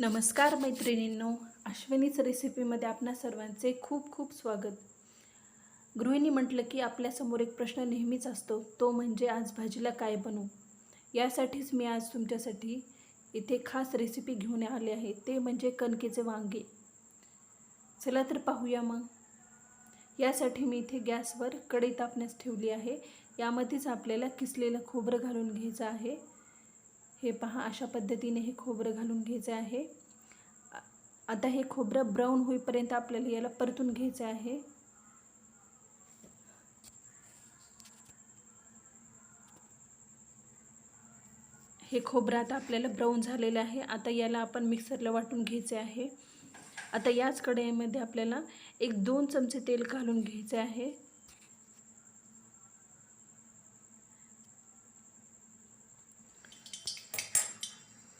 नमस्कार मैत्रिणींनो अश्विनीच रेसिपीमध्ये आपणा सर्वांचे खूप खूप स्वागत. गृहिणी म्हटलं की आपल्यासमोर एक प्रश्न नेहमीच असतो तो म्हणजे आज भाजीला काय बनवू? यासाठीच मी आज तुमच्यासाठी इथे खास रेसिपी घेऊन आले आहे ते म्हणजे कणकेचे वांगे. चला तर पाहूया मग. यासाठी मी इथे गॅसवर कढई तापण्यास ठेवली आहे यामध्येच आपल्याला किसलेलं खोबरं घालून घ्यायचं आहे. हे पहा अशा पद्धतीने हे खोबरं घालून घ्यायचं आहे. आता हे खोबरं ब्राऊन होईपर्यंत आपल्याला याला परतून घ्यायचं आहे. हे खोबरं आता आपल्याला ब्राऊन झालेलं आहे. आता याला आपण मिक्सरला वाटून घ्यायचे आहे. आता याच कढईमध्ये आपल्याला एक दोन चमचे तेल घालून घ्यायचे आहे.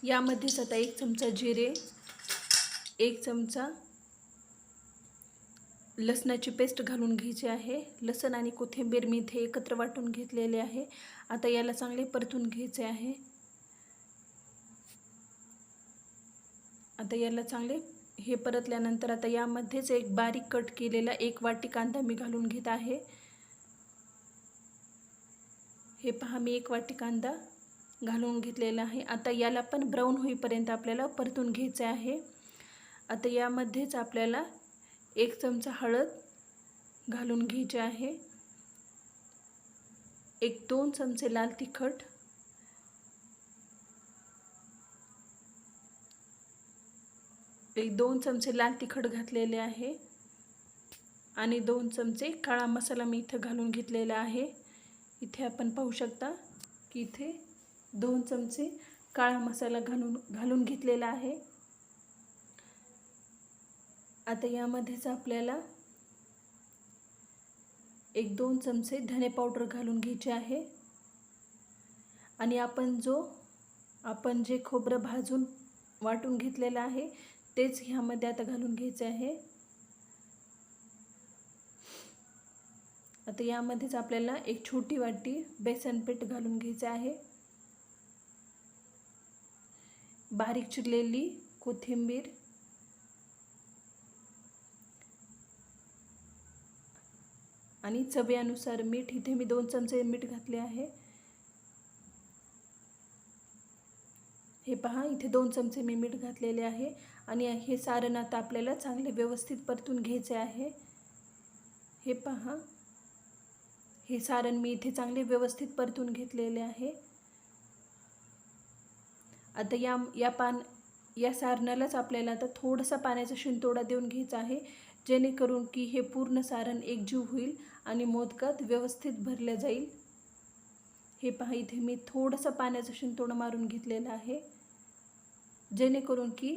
यामध्येच आता एक चमचा जिरे एक चमचा लसणाची पेस्ट घालून घ्यायची आहे. लसण आणि कोथिंबीर मी इथे एकत्र वाटून घेतलेले आहे. आता याला चांगले परतून घ्यायचे आहे. आता याला चांगले हे परतल्यानंतर आता यामध्येच एक बारीक कट केलेला एक वाटी कांदा मी घालून घेत आहे. हे पहा मी एक वाटी कांदा घालून घेतलेलं आहे. आता याला पण ब्राऊन होईपर्यंत आपल्याला परतून घ्यायचे आहे. आता यामध्येच आपल्याला एक चमचा हळद घालून घ्यायचे आहे. एक दोन चमचे लाल तिखट. एक दोन चमचे लाल तिखट घातलेले आहे. आणि दोन चमचे काळा मसाला मी इथं घालून घेतलेला आहे. इथे आपण पाहू शकता की इथे दोन चमचे काळा मसाला घालून घालून घेतलेला आहे. आता यामध्येच आपल्याला एक दोन चमचे धने पावडर घालून घ्यायचे आहे. आणि आपण जो आपण जे खोबरं भाजून वाटून घेतलेलं आहे तेच ह्यामध्ये आता घालून घ्यायचे आहे. आता यामध्येच आपल्याला एक छोटी वाटी बेसन पीठ घालून घ्यायचं आहे. बारीक चिरलेली कोथिंबीर. आणि चवीनुसार मीठ इथे मी दोन चमचे मीठ घातले आहे. हे पहा इथे दोन चमचे मी मीठ घातलेले आहे. आणि हे सारण आता आपल्याला चांगले व्यवस्थित परतून घ्यायचे आहे. हे पहा हे सारण मी इथे चांगले व्यवस्थित परतून घेतलेले आहे. आता या या पान या सारणालाच आपल्याला आता थोडासा पाण्याचा शिंतोडा देऊन घ्यायचा आहे जेणेकरून की हे पूर्ण सारण एकजीव होईल आणि मोदकात व्यवस्थित भरलं जाईल. हे पहा इथे मी थोडंसं पाण्याचा शिंतोडा मारून घेतलेला आहे जेणेकरून की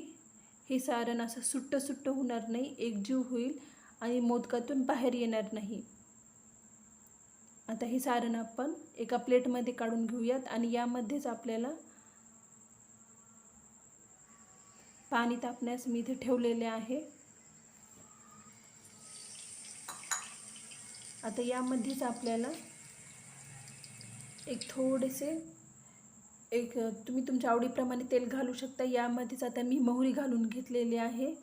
हे सारण असं सुट्ट सुट्ट होणार नाही एकजीव होईल आणि मोदकातून बाहेर येणार नाही. आता हे सारण आपण एका प्लेटमध्ये काढून घेऊयात आणि यामध्येच आपल्याला पाणी तापण्यास मी इथे ठेवलेले आहे. आता यामध्येच आपल्याला एक थोडेसे एक तुम्ही तुमच्या आवडीप्रमाणे तेल घालू शकता. यामध्येच आता मी मोहरी घालून घेतलेली आहे.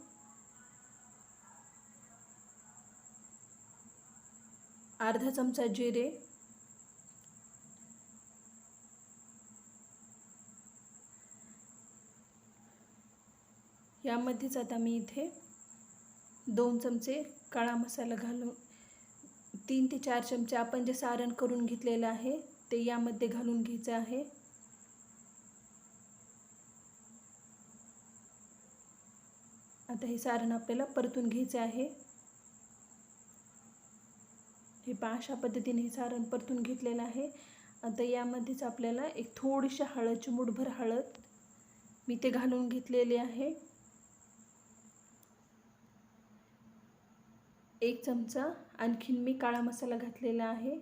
अर्धा चमचा जिरे यामध्येच आता मी इथे दोन चमचे काळा मसाला घालून तीन ते चार चमचे आपण जे सारण करून घेतलेलं आहे ते यामध्ये घालून घ्यायचं आहे. आता हे सारण आपल्याला परतून घ्यायचं आहे. हे पहा अशा पद्धतीने हे सारण परतून घेतलेलं आहे. आता यामध्येच आपल्याला एक थोडीशी हळद चिमूटभर हळद मी ते घालून घेतलेले आहे. एक चमचा आणखीन मी काळा मसाला घातलेला आहे.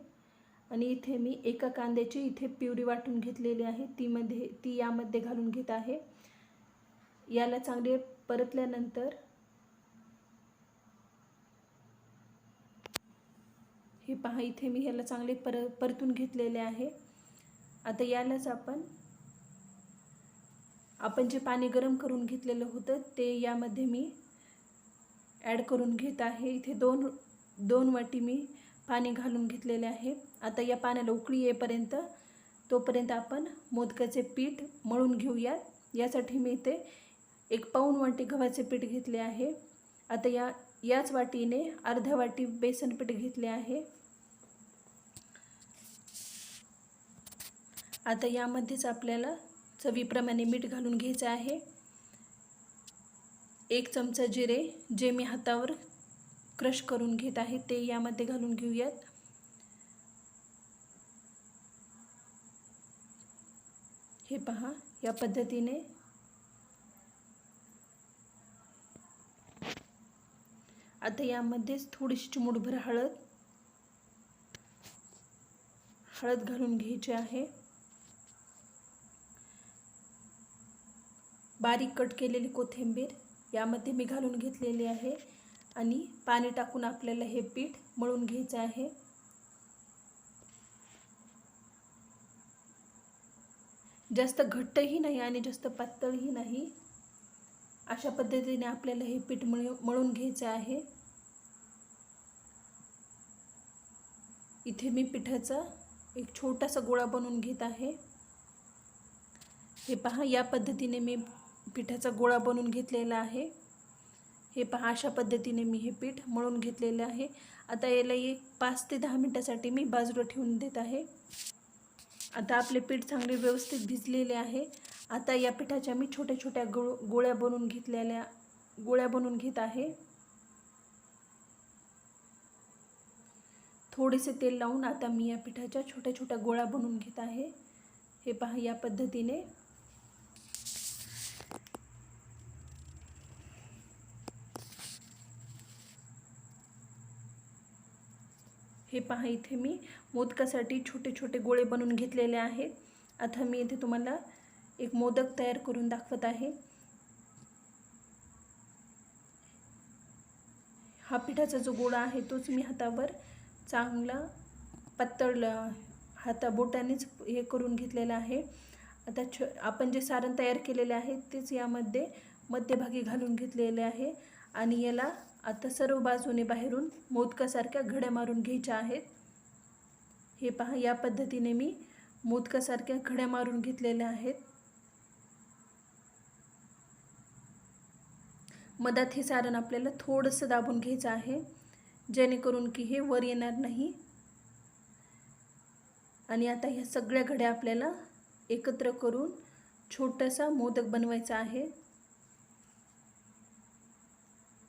आणि इथे मी एका कांद्याची इथे पिवरी वाटून घेतलेली आहे. तीमध्ये ती यामध्ये घालून घेत आहे. याला चांगले परतल्यानंतर हे पहा इथे मी ह्याला चांगले पर परतून घेतलेले आहे. आता यालाच आपण आपण जे पाणी गरम करून घेतलेलं होतं ते यामध्ये मी ॲड करून घेत आहे. इथे दोन दोन वाटी मी पाणी घालून घेतलेले आहे. आता या पाण्याला उकळी येईपर्यंत तोपर्यंत आपण मोदकाचे पीठ मळून घेऊयात यासाठी मी इथे एक पाऊण वाटी गव्हाचे पीठ घेतले आहे. आता या याच वाटीने अर्ध्या वाटी बेसन पीठ घेतले आहे. आता यामध्येच आपल्याला चवीप्रमाणे मीठ घालून घ्यायचं आहे. एक चमचा जिरे जे मी हातावर क्रश करून घेत आहे ते यामध्ये घालून घेऊयात. हे पहा या पद्धतीने. आता यामध्येच थोडीशी चिमूटभर हळद हळद घालून घ्यायची आहे. बारीक कट केलेली कोथिंबीर यामध्ये मी घालून घेतलेली आहे. आणि पाणी टाकून आपल्याला हे पीठ मळून घ्यायचं आहे. जास्त घट्टही नाही आणि जास्त पातळही नाही. अशा पद्धतीने आपल्याला हे पीठ मळ मळून घ्यायचं आहे. इथे मी पिठाचा एक छोटासा गोळा बनवून घेत आहे. हे पहा या पद्धतीने मी पिठाचा गोळा बनवून घेतलेला आहे. हे पहा अशा पद्धतीने मी हे पीठ मळून घेतलेलं आहे. आता याला एक पाच ते दहा मिनटासाठी मी बाजूला ठेवून देत आहे. आता आपले पीठ चांगले व्यवस्थित भिजलेले आहे. आता या पिठाच्या मी छोट्या छोट्या गो गोळ्या बनवून घेतलेल्या गोळ्या बनवून घेत आहे. थोडेसे तेल लावून आता मी या पिठाच्या छोट्या छोट्या गोळ्या बनवून घेत आहे. हे पहा या पद्धतीने. पहा इथे मी मोदकासाठी छोटे छोटे गोळे बनवून घेतलेले आहेत. आता मी इथे तुम्हाला एक मोदक तयार करून दाखवत आहे. हा पिठाचा जो गोळा आहे तोच मी हातावर चांगला पातळ हाता बोटानेच हे करून घेतलेला आहे. आता छ आपण जे सारण तयार केलेले आहे तेच यामध्ये मध्यभागी घालून घेतलेले आहे. आणि याला आता सर्व बाजूने बाहेरून मोदकासारख्या घड्या मारून घ्यायच्या आहेत. हे पहा या पद्धतीने मी मोदकासारख्या घड्या मारून घेतलेल्या आहेत. मधात हे सारण आपल्याला थोडंसं दाबून घ्यायचं आहे जेणेकरून की हे वर येणार नाही. आणि आता ह्या सगळ्या घड्या आपल्याला एकत्र करून छोटासा मोदक बनवायचा आहे.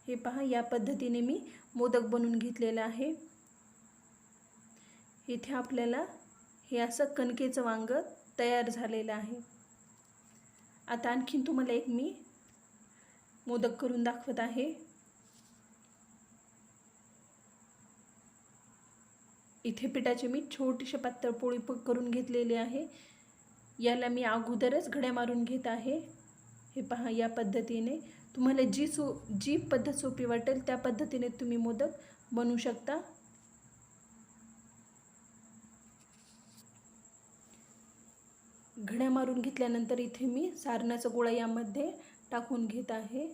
हे पहा या पद्धतीने मी मोदक बनवून घेतलेलं आहे. इथे आपल्याला हे असं कणकेचं वांग तयार झालेलं आहे. आता आणखीन तुम्हाला एक मी मोदक करून दाखवत आहे. इथे पिठाचे मी छोटीशी पातळ पोळी करून घेतलेली आहे. याला मी अगोदरच घड्या मारून घेत आहे. हे पहा या पद्धतीने तुम्हाला जी सो जी पद्धत सोपी वाटेल त्या पद्धतीने तुम्ही मोदक बनवू शकता. घड्या मारून घेतल्यानंतर इथे मी सारणाचा गोळा यामध्ये टाकून घेत आहे.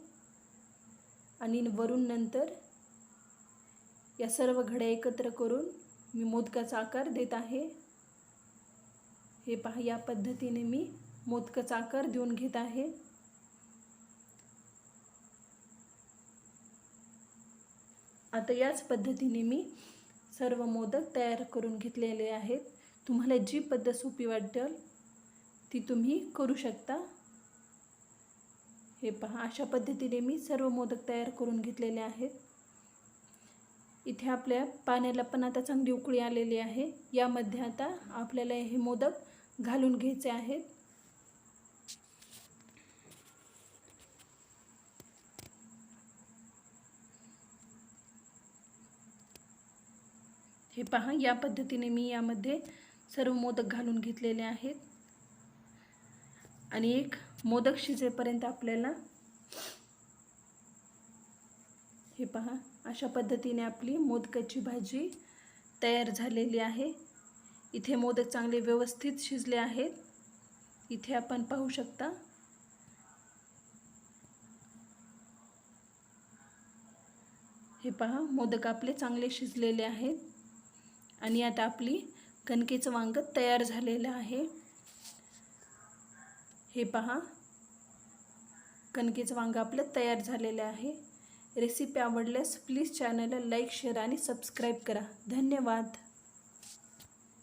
आणि वरून नंतर या सर्व घड्या एकत्र करून मी मोदकाचा आकार देत आहे. हे पहा या पद्धतीने मी मोदकाचा आकार देऊन घेत आहे. आता याच पद्धतीने मी सर्व मोदक तयार करून घेतलेले आहेत. तुम्हाला जी पद्धत सोपी वाटेल ती तुम्ही करू शकता. हे पहा अशा पद्धतीने मी सर्व मोदक तयार करून घेतलेले आहेत. इथे आपल्या पाण्याला पण आता चांगली उकळी आलेली आहे. यामध्ये आता आपल्याला हे मोदक घालून घ्यायचे आहेत. हे पहा या पद्धतीने मी यामध्ये सर्व मोदक घालून घेतलेले आहेत. आणि एक मोदक शिजेपर्यंत आपल्याला हे पहा अशा पद्धतीने आपली मोदकाची भाजी तयार झालेली आहे. इथे मोदक चांगले व्यवस्थित शिजले आहेत. इथे आपण पाहू शकता. हे पहा मोदक आपले चांगले शिजलेले आहेत. आणि आता आपली कणकेचं वांग तयार झालेलं आहे. हे पहा. कणकेचं वांग आपलं तयार झालेलं आहे. रेसिपी आवडल्यास प्लीज चॅनलला लाईक शेअर आणि सबस्क्राईब करा. धन्यवाद.